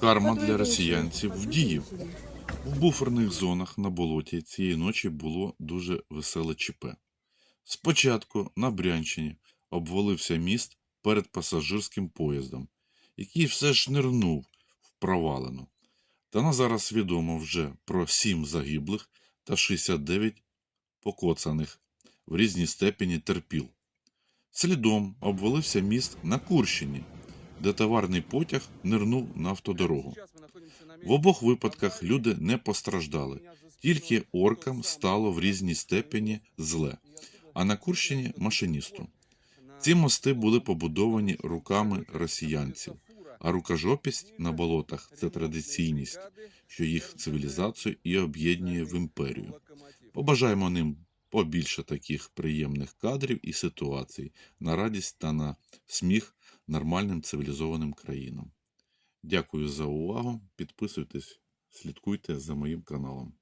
Карма для росіянців в дії. В буферних зонах на болоті цієї ночі було дуже веселе ЧП. Спочатку на Брянщині обвалився міст перед пасажирським поїздом, який все ж нирнув в провалену. Та на зараз відомо вже про 7 загиблих та 69 покоцаних в різній степені терпіл. Слідом обвалився міст на Курщині, де товарний потяг нирнув на автодорогу. В обох випадках люди не постраждали, тільки оркам стало в різній степені зле, а на Курщині машиністу. Ці мости були побудовані руками росіянців, а рукожопість на болотах це традиційність, що їх цивілізацію і об'єднує в імперію. Побажаємо ним побільше таких приємних кадрів і ситуацій на радість та на сміх нормальним цивілізованим країнам. Дякую за увагу. Підписуйтесь, слідкуйте за моїм каналом.